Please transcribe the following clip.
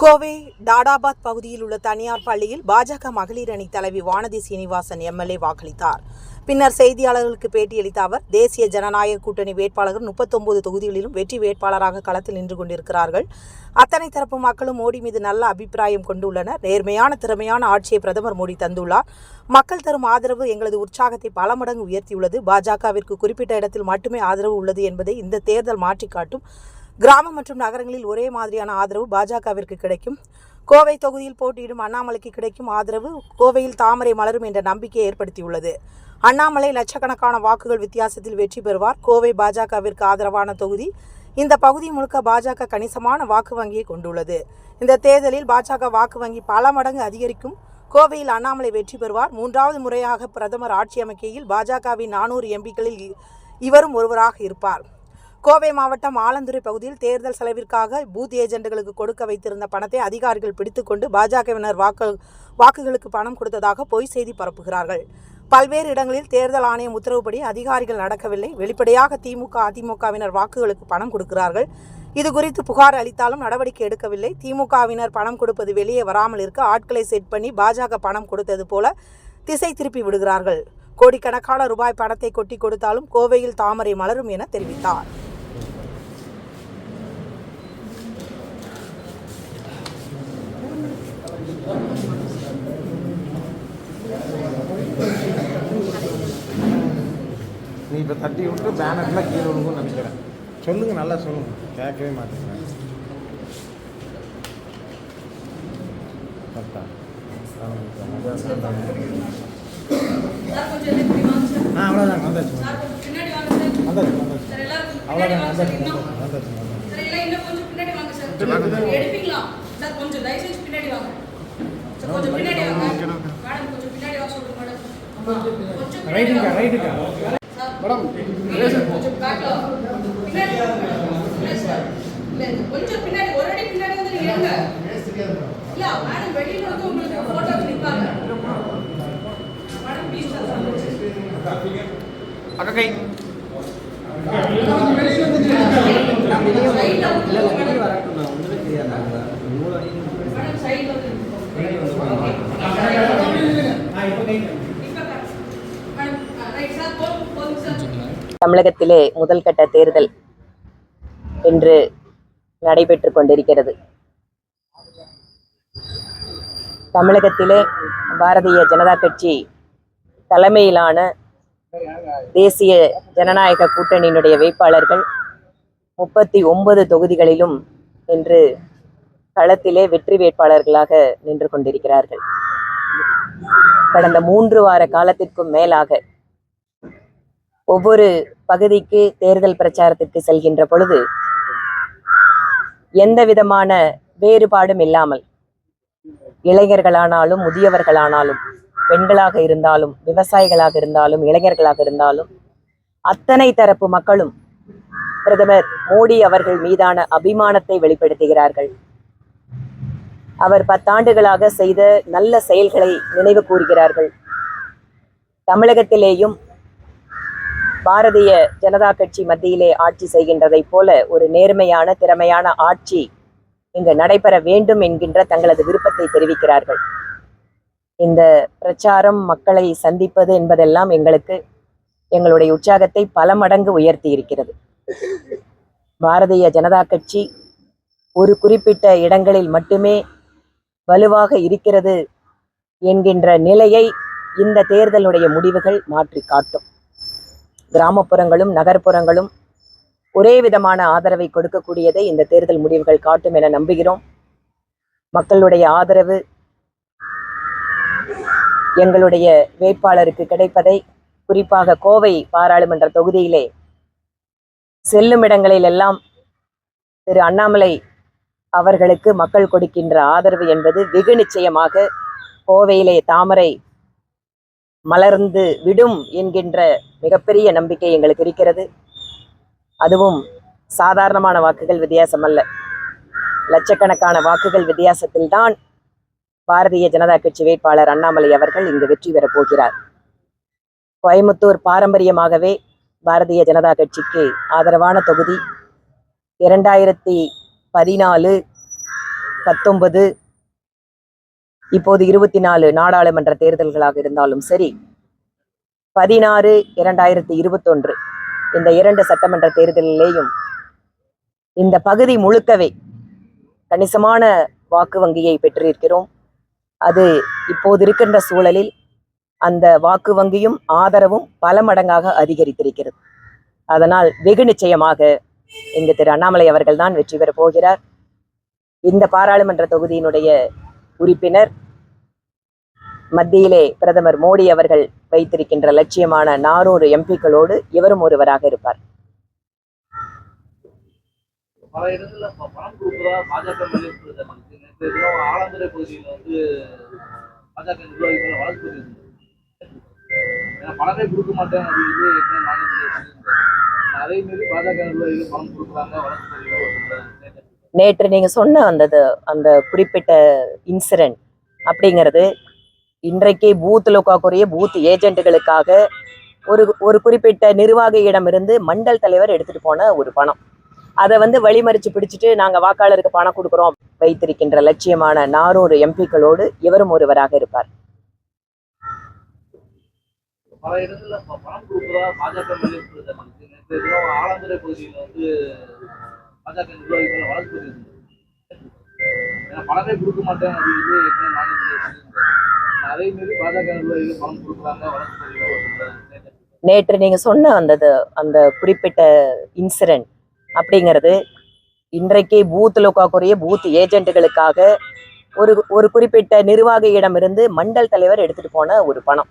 கோவை டாடாபாத் பகுதியில் உள்ள தனியார் பள்ளியில் பாஜக மகளிர் அணி தலைவி வானதி சீனிவாசன் எம்எல்ஏ வாக்களித்தார். பின்னர் செய்தியாளர்களுக்கு பேட்டியளித்த அவர் தேசிய ஜனநாயக கூட்டணி வேட்பாளர்கள் முப்பத்தொன்பது தொகுதிகளிலும் வெற்றி வேட்பாளராக களத்தில் நின்று கொண்டிருக்கிறார்கள். அத்தனை தரப்பு மக்களும் மோடி மீது நல்ல அபிப்பிராயம் கொண்டுள்ளனர். நேர்மையான திறமையான ஆட்சியை பிரதமர் மோடி தந்துள்ளார். மக்கள் தரும் ஆதரவு எங்களது உற்சாகத்தை பல மடங்கு உயர்த்தியுள்ளது. பாஜகவிற்கு குறிப்பிட்ட இடத்தில் மட்டுமே ஆதரவு உள்ளது என்பதை இந்த தேர்தல் மாற்றிக்காட்டும் கிராமம் மற்றும் நகரங்களில் ஒரே மாதிரியான ஆதரவு பாஜகவிற்கு கிடைக்கும். கோவை தொகுதியில் போட்டியிடும் அண்ணாமலைக்கு கிடைக்கும் ஆதரவு கோவையில் தாமரை மலரும் என்ற நம்பிக்கையை ஏற்படுத்தியுள்ளது. அண்ணாமலை லட்சக்கணக்கான வாக்குகள் வித்தியாசத்தில் வெற்றி பெறுவார். கோவை பாஜகவிற்கு ஆதரவான தொகுதி இந்த பகுதி முழுக்க பாஜக கணிசமான வாக்கு வங்கியை கொண்டுள்ளது. இந்த தேர்தலில் பாஜக வாக்கு வங்கி பல மடங்கு அதிகரிக்கும். கோவையில் அண்ணாமலை வெற்றி பெறுவார். மூன்றாவது முறையாக பிரதமர் ஆட்சி அமைக்கையில் பாஜகவின் நானூறு எம்பிக்களில் இ- இவரும் ஒருவராக இருப்பார். கோவை மாவட்டம் ஆலந்துறை பகுதியில் தேர்தல் செலவிற்காக பூத் ஏஜெண்டுகளுக்கு கொடுக்க வைத்திருந்த பணத்தை அதிகாரிகள் பிடித்துக்கொண்டு பாஜகவினர் வாக்கு வாக்குகளுக்கு பணம் கொடுத்ததாக பொய் செய்தி பரப்புகிறார்கள். பல்வேறு இடங்களில் தேர்தல் ஆணையம் உத்தரவுப்படி அதிகாரிகள் நடக்கவில்லை. வெளிப்படையாக திமுக அதிமுகவினர் வாக்குகளுக்கு பணம் கொடுக்கிறார்கள். இது குறித்து புகார் அளித்தாலும் நடவடிக்கை எடுக்கவில்லை. திமுகவினர் பணம் கொடுப்பது வெளியே வராமல் இருக்க ஆட்களை செட் பண்ணி பாஜக பணம் கொடுத்தது போல திசை திருப்பி விடுகிறார்கள். கோடிக்கணக்கான ரூபாய் பணத்தை கொட்டி கொடுத்தாலும் கோவையில் தாமரை மலரும் என தெரிவித்தார். நீ இப்போ தட்டி விட்டு பேனர்லாம் கீழே விழுங்கும்னு நினைக்கிறேன் சொல்லுங்க நல்லா சொல்லுங்க கேட்கவே மாட்டேங்கிறேன் கரெக்டா ஆ அவ்வளோதான் வந்தாச்சு பின்னாடி வாங்க சார் வந்தாச்சு வந்தாச்சு சார் எல்லாரும் அவ்வளோதான் பின்னாடி வாங்க சார் வந்தாச்சு வந்தாச்சு வந்தாச்சு சார் எல்லாம் இன்னும் கொஞ்சம் பின்னாடி வாங்க சார் எடுப்பீங்களா சார் கொஞ்சம் தயவு செஞ்சு பின்னாடி வாங்க ரைட்டுக்கா. ரைட்டுக்கா மேடம் கொஞ்சம். பின்னாடி. இல்ல. இல்ல, ஒரு அடி பின்னாடி வந்து நீங்க எடுங்க இல்ல மேடம் வெளியில வந்து உங்களுக்கு போட்டோ நிப்பாங்க. மேடம் ப்ளீஸ் அக்கா கை. சைடுல வந்து மேடம் சைடுல வந்து தமிழகத்திலே முதல் கட்ட தேர்தல் இன்று நடைபெற்றுக் கொண்டிருக்கிறது. தமிழகத்திலே பாரதிய ஜனதா கட்சி தலைமையிலான தேசிய ஜனநாயக கூட்டணியினுடைய வேட்பாளர்கள் முப்பத்தி ஒன்பது தொகுதிகளிலும் இன்று களத்திலே வெற்றி வேட்பாளர்களாக நின்று கொண்டிருக்கிறார்கள். கடந்த மூன்று வார காலத்திற்கும் மேலாக ஒவ்வொரு பகுதிக்கு தேர்தல் பிரச்சாரத்திற்கு செல்கின்ற பொழுது எந்த விதமான வேறுபாடும் இல்லாமல் இளைஞர்களானாலும் முதியவர்களானாலும் பெண்களாக இருந்தாலும் விவசாயிகளாக இருந்தாலும் இளைஞர்களாக இருந்தாலும் அத்தனை தரப்பு மக்களும் பிரதமர் மோடி அவர்கள் மீதான அபிமானத்தை வெளிப்படுத்துகிறார்கள். அவர் பத்தாண்டுகளாக செய்த நல்ல செயல்களை நினைவு கூறுகிறார்கள். தமிழகத்திலேயும் பாரதிய ஜனதா கட்சி மத்தியிலே ஆட்சி செய்கின்றதைப் போல ஒரு நேர்மையான திறமையான ஆட்சி இங்கு நடைபெற வேண்டும் என்கின்ற தங்களது விருப்பத்தை தெரிவிக்கிறார்கள். இந்த பிரச்சாரம் மக்களை சந்திப்பது என்பதெல்லாம் எங்களுக்கு எங்களுடைய உற்சாகத்தை பல மடங்கு உயர்த்தி இருக்கிறது. பாரதிய ஜனதா கட்சி ஒரு குறிப்பிட்ட இடங்களில் மட்டுமே வலுவாக இருக்கிறது என்கின்ற நிலையை இந்த தேர்தலுடைய முடிவுகள் மாற்றி காட்டும். கிராமப்புறங்களும் நகர்ப்புறங்களும் ஒரே விதமான ஆதரவை கொடுக்கக்கூடியதை இந்த தேர்தல் முடிவுகள் காட்டும் என நம்புகிறோம். மக்களுடைய ஆதரவு எங்களுடைய வேட்பாளருக்கு கிடைப்பதை குறிப்பாக கோவை பாராளுமன்ற தொகுதியிலே செல்லும் இடங்களில் எல்லாம் திரு அண்ணாமலை அவர்களுக்கு மக்கள் கொடுக்கின்ற ஆதரவு என்பது வெகு நிச்சயமாக கோவையிலே தாமரை மலர்ந்து விடும் என்கின்ற மிகப்பெரிய நம்பிக்கை எங்களுக்கு இருக்கிறது. அதுவும் சாதாரணமான வாக்குகள் வித்தியாசம் அல்ல லட்சக்கணக்கான வாக்குகள் வித்தியாசத்தில்தான் பாரதிய ஜனதா கட்சி வேட்பாளர் அண்ணாமலை அவர்கள் இங்கு வெற்றி பெறப் போகிறார். கோயமுத்தூர் பாரம்பரியமாகவே பாரதிய ஜனதா கட்சிக்கு ஆதரவான தொகுதி. இரண்டாயிரத்தி பதினாலு பத்தொன்பது இப்போது இருபத்தி நாலு நாடாளுமன்ற தேர்தல்களாக இருந்தாலும் சரி பதினாறு இரண்டாயிரத்தி இருபத்தொன்று. இந்த இரண்டு சட்டமன்ற தேர்தலிலேயும் இந்த பகுதி முழுக்கவே கணிசமான வாக்கு வங்கியை பெற்றிருக்கிறோம். அது இப்போது இருக்கின்ற சூழலில் அந்த வாக்கு வங்கியும் ஆதரவும் பல மடங்காக அதிகரித்திருக்கிறது. அதனால் வெகு நிச்சயமாக இங்கு திரு அண்ணாமலை அவர்கள் தான் வெற்றி பெறப் போகிறார். இந்த பாராளுமன்ற தொகுதியினுடைய உறுப்பினர் மத்தியிலே பிரதமர் மோடி அவர்கள் வைத்திருக்கின்ற லட்சியமான நானூறு எம்பிக்களோடு இவரும் ஒருவராக இருப்பார். பல இடங்கள்ல பாஜக வந்து பாஜக நிர்வாகிகள் வழக்கு பணமே கொடுக்க மாட்டேன் அப்படின்னு நேற்று. நீங்க சொன்ன அந்த அந்த குறிப்பிட்ட இன்சிடென்ட் அப்படிங்கிறது இன்றைக்கு பூத்தில் லோக்காக்குரிய பூத் ஏஜென்ட்டுகளுக்காக ஒரு ஒரு குறிப்பிட்ட நிர்வாகியிடமிருந்து மண்டல் தலைவர் எடுத்துட்டு போன ஒரு பணம். அதை வந்து வழிமறிச்சு பிடிச்சிட்டு நாங்க வாக்காளருக்கு பணம் கொடுக்குறோம் வைத்திருக்கின்ற லட்சியமான நானூறு எம்பிக்களோடு இவரும் ஒருவராக இருப்பார். பல இடங்கள்ல பணம் கொடுக்குறதா பாஜக வெளியிட்டிருந்த நேற்று ஆலந்துறை பகுதியில் வந்து பாஜக நிர்வாகிகள் வழக்கு பதிவு ஏன்னா பணமே கொடுக்க மாட்டேன் அப்படின்னு என்ன நாங்கள் சொல்லியிருந்தேன். அதே மாரி பாஜக நிர்வாகிகள் பணம் கொடுக்குறாங்க வழக்கு பதிவு நேற்று நீங்க சொன்ன அந்த அந்த குறிப்பிட்ட இன்சிடென்ட் அப்படிங்கிறது இன்றைக்கு பூத் லோக்காக்குரிய பூத் ஏஜென்ட்டுகளுக்காக ஒரு ஒரு குறிப்பிட்ட நிர்வாகியிடமிருந்து மண்டல் தலைவர் எடுத்துட்டு போன ஒரு பணம்.